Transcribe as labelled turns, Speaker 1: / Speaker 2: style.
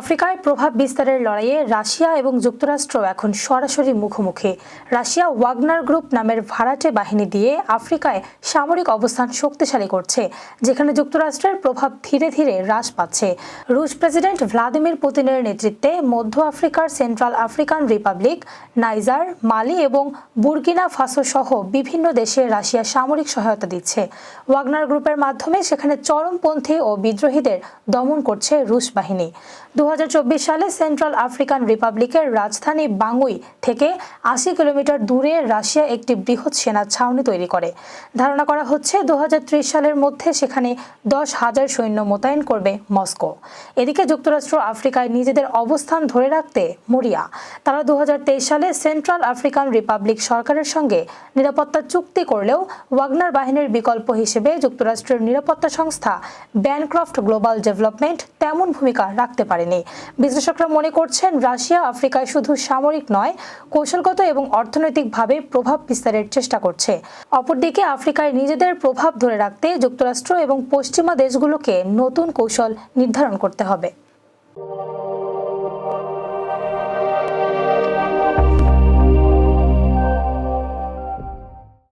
Speaker 1: আফ্রিকায় প্রভাব বিস্তারের লড়াইয়ে রাশিয়া এবং যুক্তরাষ্ট্র এখন সরাসরি মুখোমুখি। রাশিয়া ওয়াগনার গ্রুপ নামের ভাড়াটে বাহিনী দিয়ে আফ্রিকায় সামরিক অবস্থান শক্তিশালী করছে, যেখানে যুক্তরাষ্ট্রের প্রভাব ধীরে ধীরে হ্রাস পাচ্ছে। রুশ প্রেসিডেন্ট ভ্লাদিমির পুতিনের নেতৃত্বে মধ্য আফ্রিকার Central African Republic, Niger, Mali এবং বুর্কিনা ফাসো সহ বিভিন্ন দেশে রাশিয়া সামরিক সহায়তা দিচ্ছে। ওয়াগনার গ্রুপের মাধ্যমে সেখানে চরমপন্থী ও বিদ্রোহীদের দমন করছে রুশ বাহিনী। দু হাজার চব্বিশ সালে সেন্ট্রাল আফ্রিকান রিপাবলিকের রাজধানী বাঙ্গুই থেকে আশি কিলোমিটার দূরে রাশিয়া একটি বৃহৎ সেনা ছাউনি তৈরি করে। ধারণা করা হচ্ছে দু হাজার ত্রিশ সালের মধ্যে সেখানে দশ হাজার সৈন্য মোতায়েন করবে মস্কো। এদিকে যুক্তরাষ্ট্র আফ্রিকায় নিজেদের অবস্থান ধরে রাখতে মরিয়া। তারা দু হাজার তেইশ সালে সেন্ট্রাল আফ্রিকান রিপাবলিক সরকারের সঙ্গে নিরাপত্তা চুক্তি করলেও ওয়াগনার বাহিনীর বিকল্প হিসেবে যুক্তরাষ্ট্রের নিরাপত্তা সংস্থা ব্যানক্রফট গ্লোবাল ডেভেলপমেন্ট তেমন ভূমিকা রাখতে পারেনি। বিশ্লেষকরা মনে করছেন, রাশিয়া আফ্রিকায় শুধু সামরিক নয়, কৌশলগত এবং অর্থনৈতিকভাবে প্রভাব বিস্তারের চেষ্টা করছে। অপরদিকে, আফ্রিকায় নিজেদের প্রভাব ধরে রাখতে যুক্তরাষ্ট্র এবং পশ্চিমা দেশগুলোকে নতুন কৌশল নির্ধারণ করতে হবে।